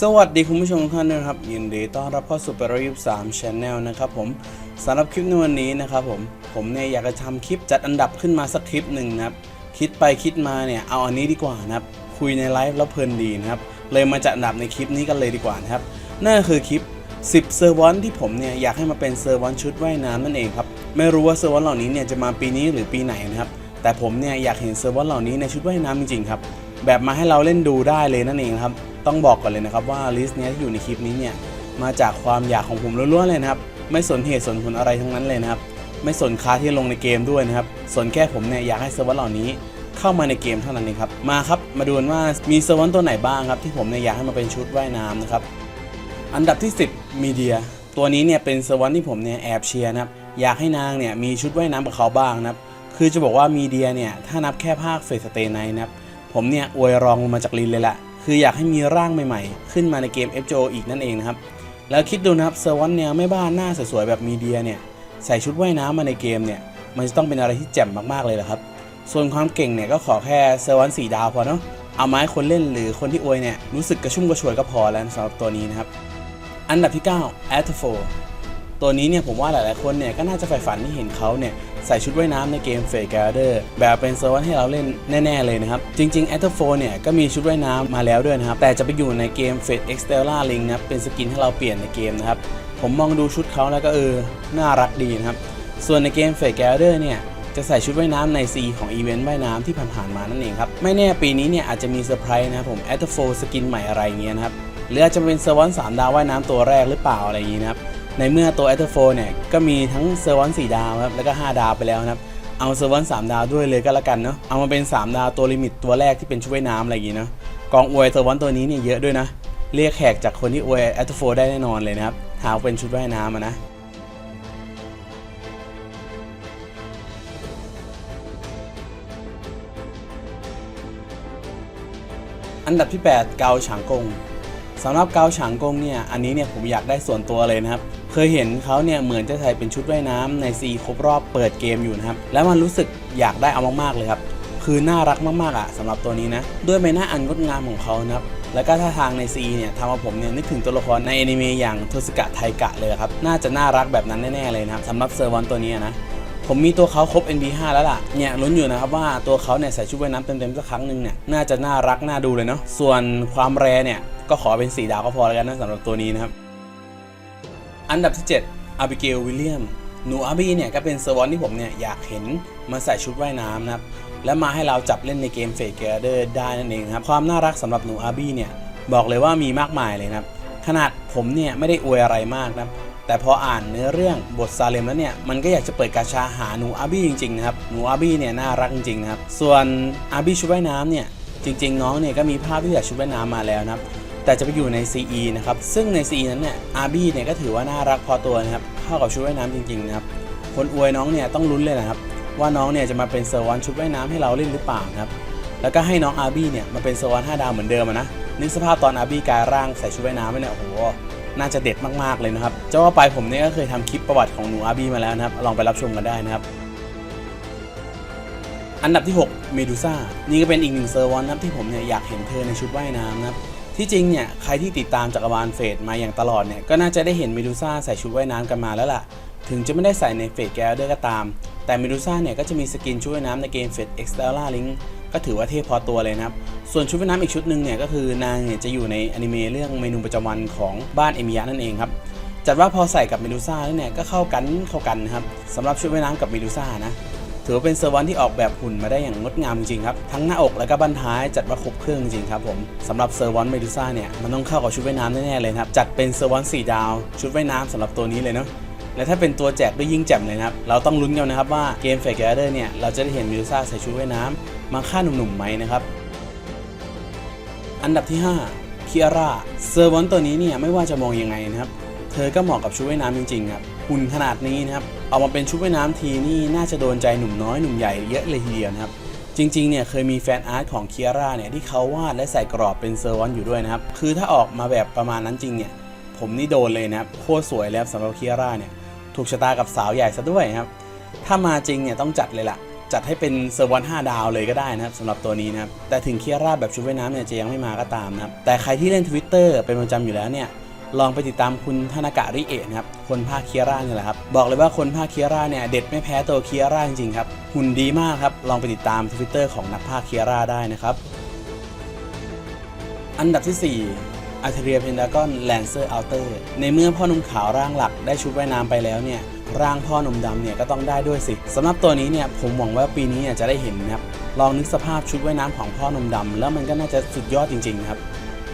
สวัสดีคุณผู้ชมทุกท่านนะครับ ยินดีต้อนรับเข้าสู่เปรยิบสามชแนลนะครับผมสำหรับคลิปในวันนี้นะครับผมผมเนี่ยอยากจะทำคลิปจัดอันดับขึ้นมาสักคลิปหนึ่งนะครับ คิดไปคิดมาเนี่ยเอาอันนี้ดีกว่านะครับ คุยในไลฟ์แล้วเพลินดีนะครับ เลยมาจัดอันดับในคลิปนี้กันเลยดีกว่านะครับ นั่นคือคลิป 10 เซอร์วอนที่ผมเนี่ยอยากให้มาเป็นเซอร์วอนชุดว่ายน้ำนั่นเองครับไม่รู้ว่าเซอร์วอนเหล่านี้เนี่ยจะมาปีนี้หรือปีไหนนะครับแต่ผมเนี่ยอยากเห็นเซอร์วอนเหล่านี้ในชุดว่ายน้ำจริงๆครับแบบมาให้เราเล่นดูได้เลยนั่นเองครับ ต้องบอกก่อนเลยนะครับว่าลิสต์เนี้ยที่อยู่ในคลิปนี้เนี่ยมาจากความอยากของผมล้วนๆเลยนะครับไม่สนเหตุสนผลอะไรทั้งนั้นเลยนะครับไม่สนค่าที่ลงในเกมด้วยนะครับสนแค่ผมเนี่ยอยากให้เซอร์วอนเหล่านี้เข้ามาในเกมเท่านั้นเองครับมาครับมาดูกันว่ามีเซอร์วอนตัวไหนบ้างครับที่ผมเนี่ยอยากให้มาเป็นชุดว่ายน้ำนะครับอันดับที่ 10มีเดียตัวนี้เนี่ยเป็นสวรรค์ที่ผมเนี่ยแอบเชียร์นะครับอยากให้นางเนี่ยมีชุดว่ายน้ำกับเขาบ้างนะครับคือจะบอกว่ามีเดียเนี่ยถ้านับแค่ภาคเฟสเตนไนนะครับผมเนี่ยอวยรองลงมาจากลินเลยละ คืออยากให้มีร่างใหม่ๆ ขึ้นมาในเกม FGO อีกนั่นเองนะครับ แล้วคิดดูนะครับเซอร์วันเนี่ยไม่บ้านหน้าสวยๆแบบมีเดียเนี่ยใส่ชุดว่ายน้ำมาในเกมเนี่ยมันจะต้องเป็นอะไรที่แจ่มมากๆเลยแหละครับ ส่วนความเก่งเนี่ยก็ขอแค่เซอร์วันสี่ดาวพอเนาะเอาไม้คนเล่นหรือคนที่อวยเนี่ยรู้สึกกระชุ่มกระชวยก็พอแล้วสำหรับตัวนี้นะครับ อันดับที่9 a t f o ตัวนี้เนี่ยผมว่าหลายๆคนเนี่ยก็น่าจะใฝ่ฝันที่เห็นเขาเนี่ยใส่ชุดว่ายน้ำในเกม f a t e g a r d e r แบบเป็นเซอร์วันให้เราเล่นแน่ ๆ เลยนะครับ จริงๆ a t f o เนี่ยก็มีชุดว่ายน้ำมาแล้วด้วยนะครับ แต่จะไปอยู่ในเกม Fate e x t e l l a Link นะครับเป็นสกินให้เราเปลี่ยนในเกมนะครับ ผมมองดูชุดเขาแล้วก็เออ น่ารักดีนะครับ ส่วนในเกม f a t e g a r d e r เนี่ยจะใส่ชุดว่ายน้ำใน C ของอีเวนต์ว่ายน้ำที่ผ่านๆมานั่นเองครับไม่แน่ปีนี้เนี่ยอาจจะมีเซอร์ไพรส์นะครับผม a t f o สกินใหม่อะไรเงี้ยนะครับหรืออาจจะเป็นเซอร์วอนสามดาวว่ายน้ำตัวแรกหรือเปล่าอะไรอย่างนี้นะครับ ในเมื่อตัวแอตโฟเนี่ยก็มีทั้งเซอร์วอนสี่ดาวครับแล้วก็ 5 ดาวไปแล้วนะครับ เอาเซอร์วอนสามดาวด้วยเลยก็แล้วกันเนาะเอามาเป็น 3 ดาวตัวลิมิตตัวแรกที่เป็นช่วยน้ำอะไรอย่างนี้เนาะกองอวยเซอร์วอนตัวนี้เนี่ยเยอะด้วยนะ เรียกแขกจากคนที่อวยแอตโฟได้แน่นอนเลยนะครับหาเป็นชุดว่ายน้ำนะอันดับที่ 8 เกาฉางกงสำหรับเกาฉางกงเนี่ย อันนี้เนี่ยผมอยากได้ส่วนตัวเลยนะครับ เคยเห็นเขาเนี่ยเหมือนจะใส่เป็นชุดว่ายน้ำในซีครบรอบเปิดเกมอยู่นะครับ แล้วมันรู้สึกอยากได้เอามากๆเลยครับ คือน่ารักมากๆอะสำหรับตัวนี้นะ ด้วยใบหน้าอันงดงามของเขานะครับแล้วก็ท่าทางในซีเนี่ยทำเอาผมเนี่ยนึกถึงตัวละครในแอนิเมะอย่างโทสกะไทกะเลยครับ น่าจะน่ารักแบบนั้นแน่ๆเลยนะครับสำหรับเซอร์วอนตัวนี้นะผมมีตัวเขาครบ NB5 แล้วล่ะ เนี่ยลุ้นอยู่นะครับว่าตัวเขาเนี่ยใส่ชุดว่ายน้ำเต็มๆสักครั้งหนึ่งเนี่ยน่าจะน่ารักน่าดูเลยเนาะ ส่วนความแรเนี่ยก็ขอเป็น4ดาวก็พอแล้วกันนะสำหรับตัวนี้นะครับ อันดับที่7 a b i g a i l William หนูอาบีเนี่ยก็เป็นเซอร์วอนที่ผมเนี่ยอยากเห็นมาใส่ชุดว่ายน้ำนะครับและมาให้เราจับเล่นในเกมเฟ e เกเดอร์ได้นั่นเองครับความน่ารักสำหรับหนูอาบีเนี่ยบอกเลยว่ามีมากมายเลยนะครับขนาดผมเนี่ยไม่ได้อวยอะไรมากนะครับแต่พออ่านเนื้อเรื่องบทซาเลมแล้วเนี่ยมันก็อยากจะเปิดกาชาหาหนูอาบี้จริงๆนะครับหนูอาบี้เนี่ยน่ารักจริงๆนะครับส่วนอาบี้ชุดว่ายน้ำเนี่ยจริง ๆ น้องเนี่ยก็มีภาพที่อยากชุดว่ายน้ำมาแล้วนะครับ แต่จะไปอยู่ใน CE นะครับ ซึ่งใน CE นั้นเนี่ยอาบี้เนี่ยก็ถือว่าน่ารักพอตัวนะครับ เข้ากับชุดว่ายน้ำจริงๆนะครับ คนอวยน้องเนี่ยต้องลุ้นเลยนะครับ ว่าน้องเนี่ยจะมาเป็นเซอร์วอนชุดว่ายน้ำให้เราเล่นหรือเปล่านะครับ แล้วก็ให้น้องอาบี้เนี่ยมาเป็นเซอร์วอน5ดาวเหมือนเดิมนะ นึกสภาพตอนอาบี้กลายร่างใส่ชุดว่ายน้ำไปเนี่ย โอ้โห น่าจะเด็ดมากๆเลยนะครับ เจะว่าไปผมเนี่ยก็เคยทำคลิปประวัติของหนูอาบี้มาแล้วนะครับ ลองไปรับชมกันได้นะครับอันดับที่ 6 เมดูซ่า นี่ก็เป็นอีกหนึ่งเซอร์วอนนะครับที่ผมเนี่ยอยากเห็นเธอในชุดว่ายน้ำนะครับ ที่จริงเนี่ยใครที่ติดตามจักรวาลเฟดมาอย่างตลอดเนี่ยก็น่าจะได้เห็นเมดูซ่าใส่ชุดว่ายน้ำกันมาแล้วล่ะ ถึงจะไม่ได้ใส่ในเฟดแกลเดอร์ก็ตาม แต่เมดูซ่าเนี่ยก็จะมีสกินชุดว่ายน้ำในเกมเฟดเอ็กซ์เตลล่าลิงก็ถือว่าเทพพอตัวเลยนะครับ ส่วนชุดว่ายน้ำอีกชุดหนึ่งเนี่ยก็คือนางเนี่ยจะอยู่ในอนิเมะเรื่องเมนูประจำวันของบ้านเอมิยะนั่นเองครับจัดว่าพอใส่กับเมดูซ่าแล้วเนี่ยก็เข้ากันเข้ากันนะครับสำหรับชุดว่ายน้ำกับเมดูซ่านะ ถือว่าเป็นเซอร์วันที่ออกแบบหุ่นมาได้อย่างงดงามจริงครับทั้งหน้าอกและก็บั้นท้ายจัดว่าครบเครื่องจริงครับผมสำหรับเซอร์วันเมดูซ่าเนี่ยมันต้องเข้ากับชุดว่ายน้ำแน่ๆเลยครับจัดเป็นเซอร์วัน4ดาว ชุดว่ายน้ำสำหรับตัวนี้เลยเนาะและถ้าเป็นตัวแจกด้วยยิ่งแจ่มเลยนะครับ เราต้องลุ้นกันนะครับว่าเกมเฟกเกอร์เนี่ย เราจะได้เห็นเมดูซ่าใส่ชุดว่ายน้ำมาฆ่าหนุ่มๆไหมนะครับ อันดับที่5คิอาร่าเซอร์วอนตัวนี้เนี่ย ไม่ว่าจะมองยังไงนะครับ เธอก็เหมาะกับชุดว่ายน้ำจริงๆครับ หุ่นขนาดนี้นะครับเอามาเป็นชุดว่ายน้ำทีนี่น่าจะโดนใจหนุ่มน้อยหนุ่มใหญ่เยอะเลยทีเดียวนะครับจริงๆเนี่ยเคยมีแฟนอาร์ตของเคียร่าเนี่ยที่เขาวาดและใส่กรอบเป็นเซอร์วอนอยู่ด้วยนะครับคือถ้าออกมาแบบประมาณนั้นจริงเนี่ยผมนี่โดนเลยนะครับโคตรสวยแล้วสำหรับเคียร่าเนี่ยถูกชะตากับสาวใหญ่ซะด้วยครับถ้ามาจริงเนี่ยต้องจัดเลยล่ะจัดให้เป็นเซอร์วัน5ดาวเลยก็ได้นะครับสำหรับตัวนี้นะครับแต่ถึงเคียร่าแบบชุดว่ายน้ำเนี่ยจะยังไม่มาก็ตามนะครับแต่ใครที่เล่น Twitter เป็นประจำอยู่แล้วเนี่ย ลองไปติดตามคุณธนากะริเอะนะครับคนภาคเคียร่าเนี่ยแหละครับบอกเลยว่าคนภาคเคียร่าเนี่ยเด็ดไม่แพ้ตัวเคียร่าจริงๆครับหุ่นดีมากครับลองไปติดตาม Twitter ของนักภาคเคียร่าได้นะครับอันดับที่4 a r t e r i a Pentagon Lancer Outer ในเมื่อพ่อหนุ่มขาวร่างหลักได้ชุดว่ายน้ำไปแล้วเนี่ย ร่างพ่อหนุ่มดำเนี่ยก็ต้องได้ด้วยสิสำหรับตัวนี้เนี่ยผมหวังว่าปีนี้เนี่ยจะได้เห็นนะครับ ลองนึกสภาพชุดว่ายน้ำของพ่อหนุ่มดำแล้วมันก็น่าจะสุดยอดจริงๆครับ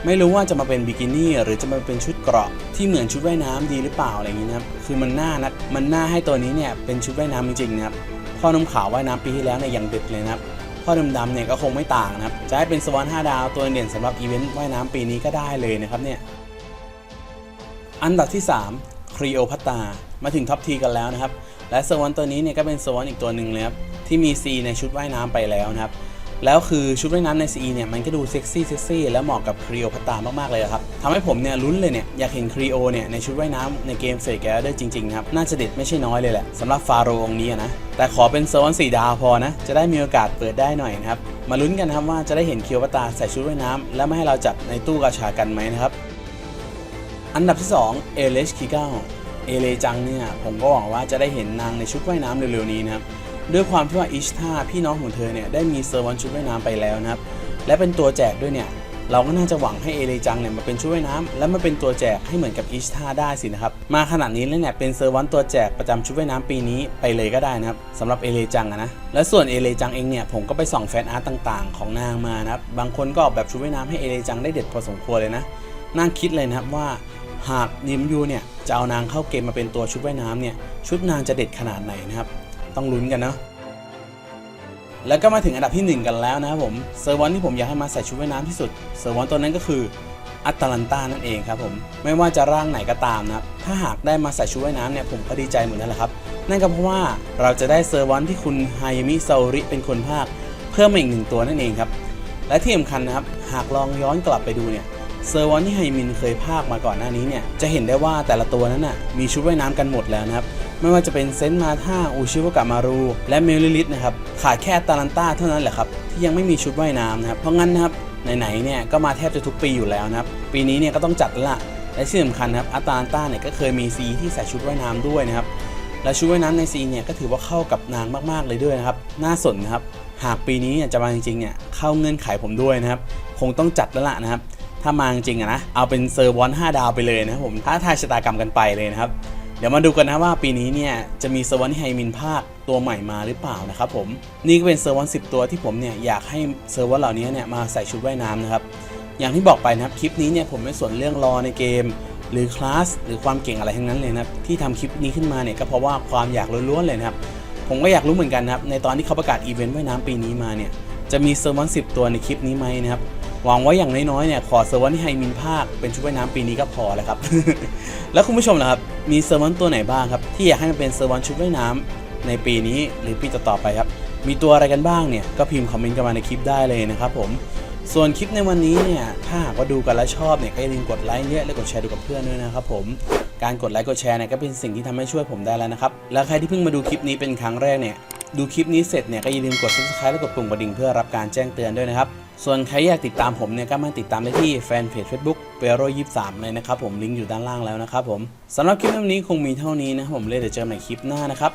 ไม่รู้ว่าจะมาเป็นบิกินี่หรือจะมาเป็นชุดเกราะที่เหมือนชุดว่ายน้ำดีหรือเปล่าอะไรอย่างนี้นะครับคือมันน่านะมันน่าให้ตัวนี้เนี่ยเป็นชุดว่ายน้ำจริงๆนะครับพ่อหนุ่มขาวว่ายน้ำปีที่แล้วเนี่ยยังเด็ดเลยนะครับพ่อดำๆเนี่ยก็คงไม่ต่างนะครับจะให้เป็นสวรรค์5ดาวตัวเด่นสำหรับอีเวนต์ว่ายน้ำปีนี้ก็ได้เลยนะครับเนี่ยอันดับที่3ครีโอพัตตามาถึงท็อปทีกันแล้วนะครับและสวรรค์ตัวนี้เนี่ยก็เป็นสวรรค์อีกตัวหนึ่งเลยครับที่มีซีในชุดว่ายน้ำไปแล้วนะครับ แล้วคือชุดว่ายน้ำในซีเนี่ยมันก็ดูเซ็กซี่เซ็กซี่และเหมาะกับครีโอพัตตามากๆเลยครับทำให้ผมเนี่ยลุ้นเลยเนี่ยอยากเห็นครีโอเนี่ยในชุดว่ายน้ำในเกมเฟกแกเดอร์จริงๆนะครับน่าจะเด็ดไม่ใช่น้อยเลยแหละสำหรับฟาโรองนี้นะแต่ขอเป็นเซอร์วันสี่ดาวพอนะจะได้มีโอกาสเปิดได้หน่อยนะครับมาลุ้นกันนะครับว่าจะได้เห็นเคียวพัตตาใส่ชุดว่ายน้ำและไม่ให้เราจับในตู้กาชากันไหมนะครับอันดับที่2เอเลชคิเก้าเอเลจังเนี่ยผมก็หวังว่าจะได้เห็นนางในชุดว่ายน้ำเร็วๆนี้นะครับ ด้วยความที่ว่าอิชทาพี่น้องของเธอเนี่ยได้มีเซอร์วันชุดว่ายน้ำไปแล้วนะครับ และเป็นตัวแจกด้วยเนี่ยเราก็น่าจะหวังให้เอเลจังเนี่ยมาเป็นชุดว่ายน้ำและมาเป็นตัวแจกให้เหมือนกับอิชทาได้สินะครับ มาขนาดนี้แล้วเนี่ยเป็นเซอร์วันตัวแจกประจำชุดว่ายน้ำปีนี้ไปเลยก็ได้นะครับสำหรับเอเลจังอะนะและส่วนเอเลจังเองเนี่ยผมก็ไปส่องแฟนอาร์ตต่างๆ ของนางมานะครับบางคนก็ออกแบบชุดว่ายน้ำให้เอเลจังได้เด็ดพอสมควรเลยนะนั่งคิดเลยนะครับว่าหากดิมยูเนี่ยจะเอานางเข้าเกมมาเป็นตัวชุดว่ายน้ำเนี่ยชุดนางจะเด็ดขนาดไหนนะครับ ต้องลุ้นกันเนาะแล้วก็มาถึงอันดับที่ 1 กันแล้วนะครับผมเซอร์วอนที่ผมอยากให้มาใส่ชุดว่ายน้ำที่สุดเซอร์วอนตัวนั้นก็คืออัตแลนตานั่นเองครับผมไม่ว่าจะร่างไหนก็ตามนะครับถ้าหากได้มาใส่ชุดว่ายน้ำเนี่ยผมก็ดีใจเหมือนกันแหละครับ นั่นก็เพราะว่าเราจะได้เซอร์วอนที่คุณไฮมิซาริเป็นคนภาค เพิ่มมาอีกหนึ่งตัวนั่นเองครับและที่สำคัญนะครับหากลองย้อนกลับไปดูเนี่ยเซอร์วอนที่ไฮมินเคยพากย์มาก่อนหน้านี้เนี่ยจะเห็นได้ว่าแต่ละตัวนั้นน่ะมีชุดว่ายน้ำกันหมดแล้วนะครับ ไม่ว่าจะเป็นเซนต์มาท่าอูชิวกะมารู และเมลิลิตนะครับขาดแค่ตาลันต้าเท่านั้นแหละครับ ที่ยังไม่มีชุดว่ายน้ำนะครับ เพราะงั้นนะครับไหนๆเนี่ยก็มาแทบจะทุกปีอยู่แล้วนะครับ ปีนี้เนี่ยก็ต้องจัดละและที่สำคัญนะครับอัตาลันต้าเนี่ยก็เคยมีซีที่ใส่ชุดว่ายน้ำด้วยนะครับและชุดว่ายน้ำในซีเนี่ยก็ถือว่าเข้ากับนางมากๆเลยด้วยนะครับน่าสนนะครับหากปีนี้เนี่ยจะมาจริงๆเนี่ยเข้าเงื่อนไขผมด้วยนะครับ คงต้องจัดแล้วล่ะนะครับ ถ้ามาจริงอะนะเอาเป็นเซอร์วอน5ดาวไปเลยนะครับผมท้าทายชะตากรรมกันไปเลยนะครับ ดี๋ยวมาดูกันนะว่าปีนี้เนี่ยจะมีเซอร์วอนที่ไฮมินภาคตัวใหม่มาหรือเปล่านะครับผมนี่ก็เป็นเซอร์วอน10ตัวที่ผมเนี่ยอยากให้เซอร์วอนเหล่านี้เนี่ยมาใส่ชุดว่ายน้ำนะครับอย่างที่บอกไปนะครับคลิปนี้เนี่ยผมไม่ส่วนเรื่องรอในเกม หรือคลาสหรือความเก่งอะไรทั้งนั้นเลยนะครับที่ทำคลิปนี้ขึ้นมาเนี่ยก็เพราะว่าความอยากล้วนๆเลยนะครับผมก็อยากรู้เหมือนกันนะครับในตอนที่เขาประกาศอีเวนต์ว่ายน้ำปีนี้มาเนี่ยจะมีเซอร์วอน10ตัวในคลิปนี้ไหมนะครับ หวังว่าอย่างน้อยๆเนี่ยขอเซอร์วอนที่ไฮมินภาคเป็นชุดว่ายน้ำปีนี้ก็พอแล้วครับ แล้วคุณผู้ชมล่ะครับมีเซอร์วอนตัวไหนบ้างครับที่อยากให้มันเป็นเซอร์วอนชุดว่ายน้ำในปีนี้หรือปีต่อๆไปครับมีตัวอะไรกันบ้างเนี่ยก็พิมพ์คอมเมนต์กันมาในคลิปได้เลยนะครับผมส่วนคลิปในวันนี้เนี่ยถ้าหากว่าดูกันแล้วชอบเนี่ยก็อย่าลืมกดไลค์เนี่ยและกดแชร์ดูกับเพื่อนด้วยนะครับผมการกดไลค์กดแชร์เนี่ยก็เป็นสิ่งที่ทำให้ช่วยผมได้แล้วนะครับแล้วใครที่เพิ่งมาดูคลิปนี้เป็นครั้งแรกเนี่ยดูคลิปนี้เสร็จเนี่ยก็อย่าลืมกด subscribe และกดปุ่มกระดิ่งเพื่อรับการแจ้งเตือนด้วยนะครับ ส่วนใครอยากติดตามผมเนี่ยก็มาติดตามได้ที่แฟนเพจ Facebook เปโรยี่สามเลยนะครับผมลิงก์อยู่ด้านล่างแล้วนะครับผมสำหรับคลิปวันนี้คงมีเท่านี้นะครับผมเลยเดี๋ยวเจอกันใหม่คลิปหน้านะครับ